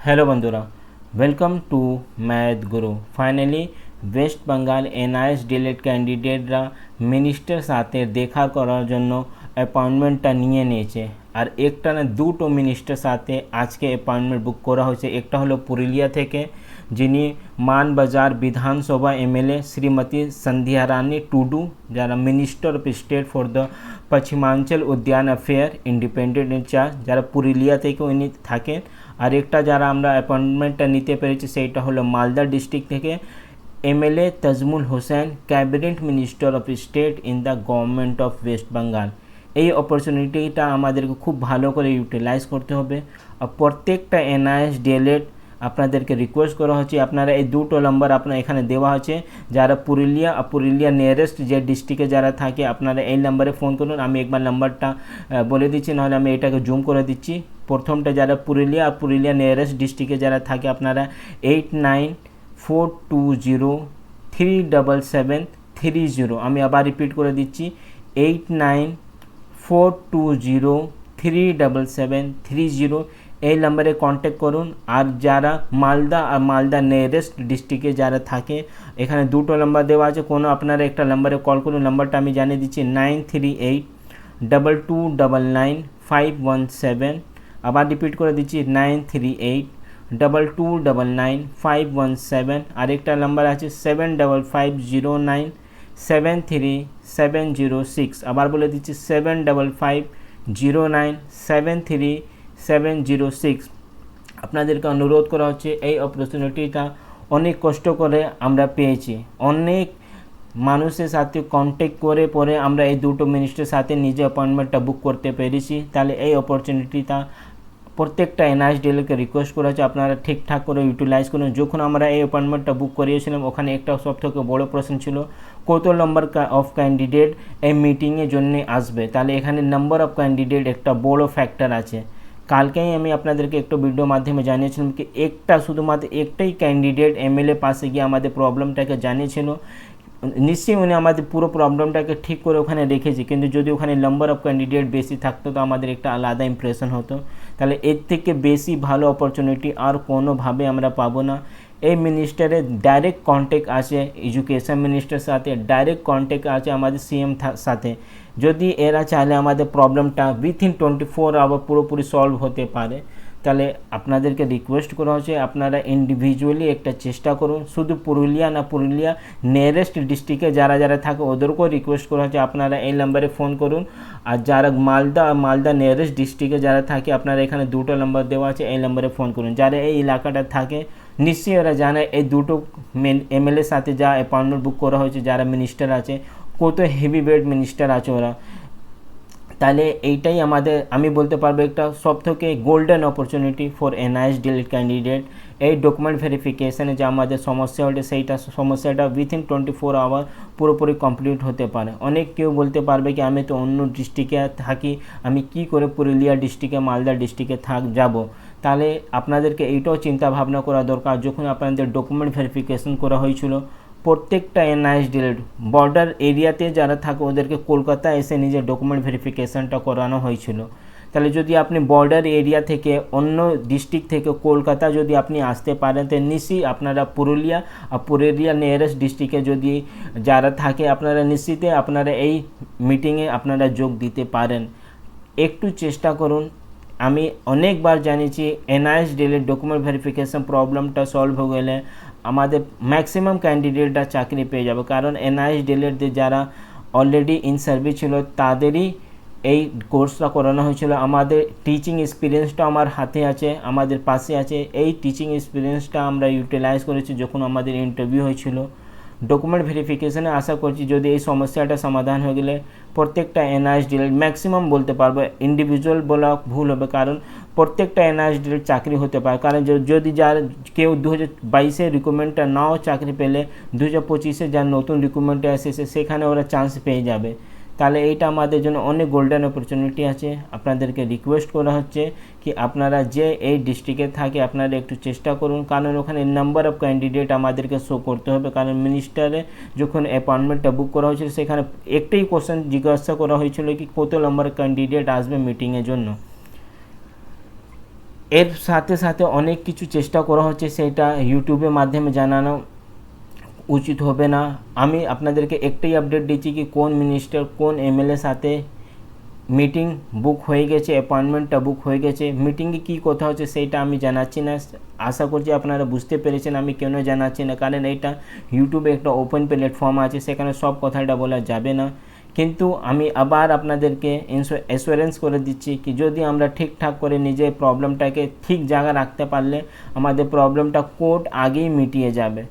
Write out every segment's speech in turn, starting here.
Hello বন্ধুরা welcome to math guru finally West Bengal NIS DElEd ক্যান্ডিডেটরা minister সাথে দেখা করার জন্য অ্যাপয়েন্টমেন্টটা নিয়ে নিয়েছে আর একটা না দুটো মিনিস্টার সাথে আজকে অ্যাপয়েন্টমেন্ট বুক করা হয়েছে একটা হলো পুরুলিয়া থেকে যিনি মানবাজার বিধানসভা এমএলএ শ্রীমতী সন্ধ্যা রানী টুডু যারা minister of state for the পশ্চিমাঞ্চল উদ্যান অ্যাফেয়ার ইন্ডিপেন্ডেন্ট ইনচার্জ যারা পুরুলিয়া থেকে উনি থাকেন আর একটা যারা আমরা অ্যাপয়েন্টমেন্টটা নিতে পেরেছি সেইটা হলো মালদা ডিস্ট্রিক্ট থেকে MLA Tajmul Hossain, cabinet minister of state in the government of West Bengal. এই অপরচুনিটিটা আমাদেরকে খুব ভালো করে ইউটিলাইজ করতে হবে। আর প্রত্যেকটা এনআইএস ডিএলএড আপনাদেরকে রিকোয়েস্ট করা হচ্ছে, আপনারা এই দুটো নম্বর আপনার এখানে দেওয়া হচ্ছে। যারা পুরুলিয়া আর পুরুলিয়া নিয়ারেস্ট যে ডিস্ট্রিক্টে যারা থাকে, আপনারা এই নাম্বারে ফোন করুন। আমি একবার নাম্বারটা বলে দিচ্ছি, নাহলে আমি এটাকে জুম করে দিচ্ছি। প্রথমটা যারা পুরুলিয়া আর পুরুলিয়া নিয়ারেস্ট ডিস্ট্রিক্টে যারা থাকে, আপনারা eight nine four two zero three double seven three zero আমি আবার রিপিট করে দিচ্ছি eight nine four two zero three double seven three zero এই নাম্বারে কন্ট্যাক্ট করুন। আর যারা মালদা, আর মালদা নিয়ারেস্ট ডিস্ট্রিক্টে যারা থাকে, এখানে দুটো নাম্বার দেওয়া আছে। কোনো আপনারা একটা নাম্বারে কল করুন। নাম্বারটা আমি জানিয়ে দিচ্ছি nine three eight double two double nine five one seven আবার রিপিট করে দিচ্ছি nine three eight double two double nine five one seven আরেকটা নাম্বার আছে seven double five zero nine seven three seven zero six আবার বলে দিচ্ছি seven double five zero nine seven three seven zero six আপনাদেরকে অনুরোধ করা হচ্ছে, এই অপরচুনিটিটা অনেক কষ্ট করে আমরা পেয়েছি। অনেক মানুষের সাথে কন্ট্যাক্ট করে পরে আমরা এই দুটো মিনিস্টারের সাথে নিজে অ্যাপয়েন্টমেন্টটা বুক করতে পেরেছি। তাহলে এই অপরচুনিটিটা প্রত্যেকটা এনআইএস ডিএলকে রিকোয়েস্ট করা হচ্ছে। আপনারা ঠিকঠাক করে ইউটিলাইজ করুন। যখন আমরা এই অ্যাপয়েন্টমেন্টটা বুক করিয়েছিলাম, ওখানে একটা সব থেকে বড়ো প্রশ্ন ছিল কত নম্বর অফ ক্যান্ডিডেট এই মিটিংয়ের জন্য আসবে? তাহলে এখানে নাম্বার অফ ক্যান্ডিডেট একটা বড় ফ্যাক্টর আছে। কালকেই আমি আপনাদেরকে একটু ভিডিও মাধ্যমে জানিয়েছিলাম কি একটা শুধুমাত্র একটাই ক্যান্ডিডেট এমএলএ পাশে গিয়ে আমাদের প্রবলেমটাকে জানিয়েছিল। নিশ্চয়ই উনি আমাদের পুরো প্রবলেমটাকে ঠিক করে ওখানে রেখেছি। কিন্তু যদি ওখানে নাম্বার অফ ক্যান্ডিডেট বেশি থাকতো, তো আমাদের একটা আলাদা ইমপ্রেশন হতো। তাহলে এর থেকে বেশি ভালো অপরচুনিটি আর কোনোভাবে আমরা পাবো না। এই মিনিস্টারের ডাইরেক্ট কন্ট্যাক্ট আছে এডুকেশন মিনিস্টার সাথে ডাইরেক্ট কন্ট্যাক্ট আছে আমাদের সিএম সাথে। যদি এরা চাইলে আমাদের প্রবলেমটা উইথিন টোয়েন্টি ফোর আওয়ার পুরোপুরি সলভ হতে পারে, তাহলে আপনাদেরকে রিকোয়েস্ট করা হচ্ছে আপনারা ইন্ডিভিজুয়ালি একটা চেষ্টা করুন। শুধু পুরুলিয়া না, পুরুলিয়া নিয়ারেস্ট ডিস্ট্রিক্টে যারা যারা থাকে, ওদেরকেও রিকোয়েস্ট করা হচ্ছে আপনারা এই নাম্বারে ফোন করুন। আর যারা মালদা মালদা নিয়ারেস্ট ডিস্ট্রিক্টে যারা থাকে, আপনারা এখানে দুটো নাম্বার দেওয়া আছে, এই নাম্বারে ফোন করুন। যারা এই এলাকাটা থাকে, নিশ্চয়ই ওরা জানে, এই দুটো মেন এমএলএর সাথে যা অ্যাপয়েন্টমেন্ট বুক করা হয়েছে, যারা মিনিস্টার আছে কত হেভি ওয়েট মিনিস্টার আছে ওরা। তাহলে এইটাই আমাদের, আমি বলতে পারব একটা সব থেকে golden opportunity for NIS DElEd candidate এই ডকুমেন্ট ভেরিফিকেশানে যে আমাদের সমস্যা ওঠে সেইটা সমস্যাটা উইথিন টোয়েন্টি ফোর আওয়ার পুরোপুরি কমপ্লিট হতে পারে। অনেক কেউ বলতে পারবে কি, আমি তো অন্য ডিস্ট্রিক্টে থাকি, আমি কি করে পুরুলিয়া ডিস্ট্রিক্টে মালদা ডিস্ট্রিক্টে থাক, যাব? তাহলে আপনাদেরকে এইটাও চিন্তা ভাবনা করা দরকার। যখন আপনাদের ডকুমেন্ট ভেরিফিকেশন করা হয়েছিল প্রত্যেকটা এনআইএস ডিলেট বর্ডার এরিয়াতে যারা থাকে ওদেরকে কলকাতা এসে নিজের ডকুমেন্ট ভেরিফিকেশানটা করানো হয়েছিল। তাহলে যদি আপনি বর্ডার এরিয়া থেকে অন্য ডিস্ট্রিক্ট থেকে কলকাতা যদি আপনি আসতে পারেন তো নিশ্চয়ই আপনারা পুরুলিয়া আর পুরুলিয়া নিয়ারেস্ট ডিস্ট্রিক্টে যদি যারা থাকে আপনারা নিশ্চিতে আপনারা এই মিটিংয়ে আপনারা যোগ দিতে পারেন। একটু চেষ্টা করুন। আমি অনেকবার জানিয়েছি এনআইএস ডিলের ডকুমেন্ট ভেরিফিকেশান প্রবলেমটা সলভ হয়ে গেলে আমাদের ম্যাক্সিমাম ক্যান্ডিডেটরা চাকরি পেয়ে যাবে। কারণ এনআইএস ডিলেটদের যারা অলরেডি ইন সার্ভিস ছিল, তাদেরই এই কোর্সটা করানো হয়েছিল। আমাদের টিচিং এক্সপিরিয়েন্সটা আমার হাতে আছে, আমাদের পাশে আছে। এই টিচিং এক্সপিরিয়েন্সটা আমরা ইউটিলাইজ করেছি যখন আমাদের ইন্টারভিউ হয়েছিল। ডকুমেন্ট ভেরিফিকেশানে আশা করছি যদি এই সমস্যাটা সমাধান হয়ে গেলে প্রত্যেকটা এনআইএসডিএল ম্যাক্সিমাম বলতে পারব ইন্ডিভিজুয়াল বলা ভুল হবে, কারণ প্রত্যেকটা এনআইএসডিএল চাকরি হতে পারে। কারণ যদি যার কেউ দু হাজার বাইশে রিক্রুটমেন্টটা নাও চাকরি পেলে দু হাজার পঁচিশে যার নতুন রিক্রুটমেন্টে এসেছে, সেখানে ওরা চান্স পেয়ে যাবে। তাহলে এইটা আমাদের জন্য অনেক গোল্ডেন অপরচুনিটি আছে। আপনাদেরকে রিকোয়েস্ট করা হচ্ছে কি আপনারা যে এই ডিস্ট্রিক্টে থাকে আপনারা একটু চেষ্টা করুন, কারণ ওখানে নাম্বার অফ ক্যান্ডিডেট আমাদেরকে শো করতে হবে। কারণ মিনিস্টারে যখন অ্যাপয়েন্টমেন্টটা বুক করা হয়েছিল, সেখানে একটাই কোশ্চেন জিজ্ঞাসা করা হয়েছিল কি কত নম্বর ক্যান্ডিডেট আসবে মিটিংয়ের জন্য। এর সাথে সাথে অনেক কিছু চেষ্টা করা হচ্ছে, সেটা ইউটিউবের মাধ্যমে জানানো। উচিত হবে না। আমি আপনাদেরকে একটাই আপডেট দিচ্ছি কি কোন মিনিস্টার কোন এমএলএ সাথে মিটিং বুক হয়ে গেছে অ্যাপয়েন্টমেন্টটা বুক হয়ে গেছে মিটিংয়ে কী কথা হচ্ছে সেইটা আমি জানাচ্ছি না। আশা করছি আপনারা বুঝতে পেরেছেন, আমি কেন জানাচ্ছি না? কারণ এইটা ইউটিউবে একটা ওপেন প্ল্যাটফর্ম আছে, সেখানে সব কথাটা বলা যাবে না। কিন্তু আমি আবার আপনাদেরকে অ্যাসুরেন্স করে দিচ্ছি কি যদি আমরা ঠিকঠাক করে নিজের প্রবলেমটাকে ঠিক জায়গা রাখতে পারলে আমাদের প্রবলেমটা কোর্ট আগেই মিটিয়ে যাবে।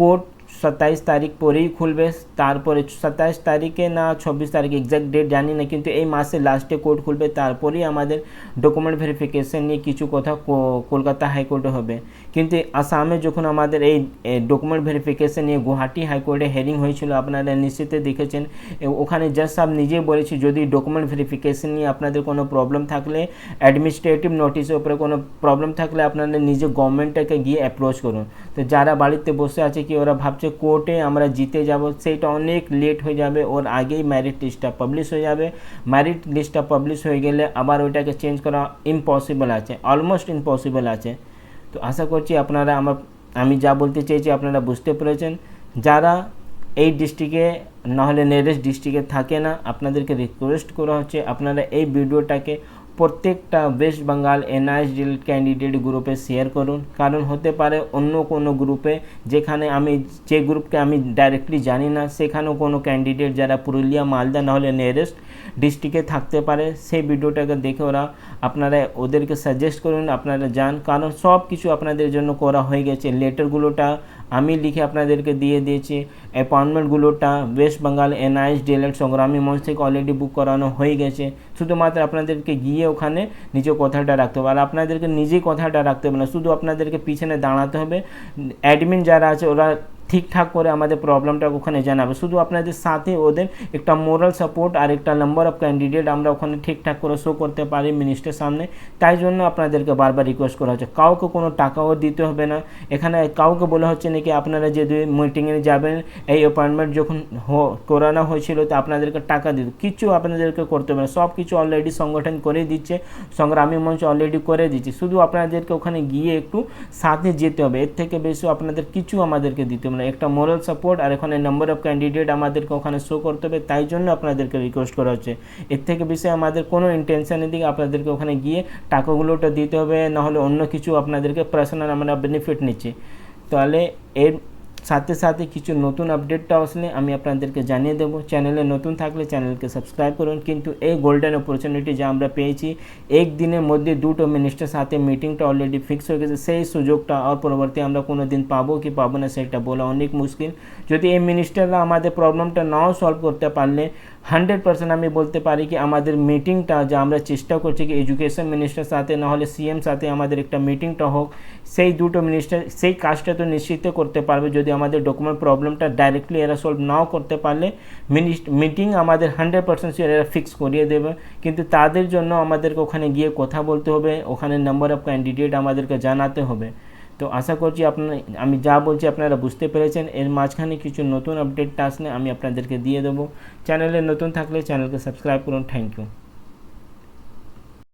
কোর্ট সাতাইশ তারিখ পরেই খুলবে, তারপরে সাতাইশ তারিখে না চব্বিশ তারিখে এক্স্যাক্ট ডেট জানি না, কিন্তু এই মাসে লাস্টে কোর্ট খুলবে, তারপরেই আমাদের ডকুমেন্ট ভেরিফিকেশন নিয়ে কিছু কথা কলকাতা হাইকোর্টে হবে। কিন্তু আসামে যখন আমাদের এই ডকুমেন্ট ভেরিফিকেশন নিয়ে গুয়াহাটি হাইকোর্টে হেয়ারিং হয়েছিল, আপনারা নিশ্চিত দেখেছেন ওখানে জাজ সাহেব নিজেই বলেছি, যদি ডকুমেন্ট ভেরিফিকেশন নিয়ে আপনাদের কোনো প্রবলেম থাকলে অ্যাডমিনিস্ট্রেটিভ নোটিশের উপরে কোনো প্রবলেম থাকলে আপনারা নিজে গভর্নমেন্টটাকে গিয়ে অ্যাপ্রোচ করুন। তো যারা বাড়িতে বসে আছে কি ওরা ভাবছে কোর্টে আমরা জিতে যাব, সেইটা অনেক লেট হয়ে যাবে, ওর আগেই ম্যারিট লিস্টটা পাবলিশ হয়ে যাবে। ম্যারিট লিস্টটা পাবলিশ হয়ে গেলে আবার ওইটাকে চেঞ্জ করা ইম্পসিবল আছে অলমোস্ট ইম্পসিবল আছে। তো আশা করছি আপনারা আমার, আমি যা বলতে চেয়েছি আপনারা বুঝতে পেরেছেন। যারা এই ডিস্ট্রিক্টে নাহলে নেরেস্ট ডিস্ট্রিক্টে থাকে না, আপনাদেরকে রিকোয়েস্ট করা হচ্ছে, আপনারা এই ভিডিওটাকে প্রত্যেকটা West Bengal NIS DElEd candidate গ্রুপে শেয়ার করুন। কারণ হতে পারে অন্য কোনো গ্রুপে যেখানে আমি, যে গ্রুপকে আমি ডাইরেক্টলি জানি না, সেখানেও কোনো ক্যান্ডিডেট যারা পুরুলিয়া, মালদা নাহলে নিয়ারেস্ট ডিস্ট্রিক্টে থাকতে পারে। সেই ভিডিওটাকে দেখে ওরা আপনারা ওদেরকে সাজেস্ট করুন, আপনারা যান। কারণ সব কিছু আপনাদের জন্য করা হয়ে গেছে। লেটারগুলোটা আমি লিখে আপনাদেরকে দিয়ে দিয়েছি। অ্যাপয়েন্টমেন্টগুলোটা ওয়েস্ট বেঙ্গল এনআইএস ডিএলএড সংগ্রামী মঞ্চ থেকে অলরেডি বুক করানো হয়ে গেছে। শুধুমাত্র আপনাদেরকে গিয়ে ওখানে নিজে কথাটা রাখতে হবে। আর আপনাদেরকে নিজেই কথাটা রাখতে হবে না, শুধু আপনাদেরকে পিছনে দাঁড়াতে হবে। অ্যাডমিন যারা আছে ওরা ঠিকঠাক করে আমাদের প্রবলেমটা ওখানে জানাবে। শুধু আপনাদের সাথে ওদের একটা মোরাল সাপোর্ট আর একটা নাম্বার অফ ক্যান্ডিডেট আমরা ওখানে ঠিকঠাক করে শো করতে পারি মিনিস্টার সামনে। তাই জন্য আপনাদেরকে বারবার রিকোয়েস্ট করা হচ্ছে। কাউকে কোনো টাকাও দিতে হবে না। এখানে কাউকে বলা হচ্ছে নাকি আপনারা যদি মিটিংয়ে যাবেন, এই অ্যাপয়েন্টমেন্ট যখন করানো হয়েছিল তো আপনাদেরকে টাকা দিত কিছু আপনাদেরকে করতে হবে না। সব কিছু অলরেডি সংগঠন করে দিচ্ছে। সংগ্রামী মঞ্চ অলরেডি করে দিচ্ছে। শুধু আপনাদেরকে ওখানে গিয়ে একটু সাথে যেতে হবে। এর থেকে বেশি আপনাদের কিছু আমাদেরকে দিতে হবে না একটা মোরাল সাপোর্ট আর এখানে নাম্বার অফ ক্যান্ডিডেট আমাদেরকে ওখানে শো করতে হবে, তাই জন্য আপনাদেরকে রিকোয়েস্ট করা হচ্ছে। এর থেকে বেশি আমাদের কোনো ইন্টেনশনের দিকে আপনাদেরকে ওখানে গিয়ে টাকাগুলোটা দিতে হবে, নাহলে অন্য কিছু আপনাদেরকে পার্সোনাল আমরা বেনিফিট নিচ্ছি। তাহলে এর সাথে সাথে কিছু নতুন আপডেটটা আসলে আমি আপনাদেরকে জানিয়ে দেবো। চ্যানেলে নতুন থাকলে চ্যানেলকে সাবস্ক্রাইব করুন। কিন্তু এই গোল্ডেন অপরচুনিটি যা আমরা পেয়েছি, একদিনের মধ্যে দুটো মিনিস্টার সাথে মিটিংটা অলরেডি ফিক্স হয়ে গেছে। সেই সুযোগটা আর পরবর্তী আমরা কোনো দিন পাবো কি পাবো না, সেটা বলা অনেক মুশকিল। যদি এই মিনিস্টাররা আমাদের প্রবলেমটা নাও সলভ করতে পারলে হান্ড্রেড পার্সেন্ট আমি বলতে পারি কি আমাদের মিটিংটা যা আমরা চেষ্টা করছি কি এডুকেশন মিনিস্টার সাথে নাহলে সিএম সাথে আমাদের একটা মিটিংটা হোক, সেই দুটো মিনিস্টার, সেই কাজটা তো নিশ্চিত করতে পারবে যদি আমাদের ডকুমেন্ট প্রবলেমটা ডাইরেক্টলি এরা সলভ নাও করতে পারলে মিটিং আমাদের হান্ড্রেড পার্সেন্ট এরা ফিক্স করিয়ে দেবে। কিন্তু তাদের জন্য আমাদেরকে ওখানে গিয়ে কথা বলতে হবে, ওখানে নাম্বার অফ ক্যান্ডিডেট আমাদেরকে জানাতে হবে। তো আশা করছি আপনার, আমি যা বলছি আপনারা বুঝতে পেরেছেন। এর মাঝখানে কিছু নতুন আপডেট আসলে আমি আপনাদেরকে দিয়ে দেবো। চ্যানেলে নতুন থাকলে চ্যানেলকে সাবস্ক্রাইব করুন। Thank you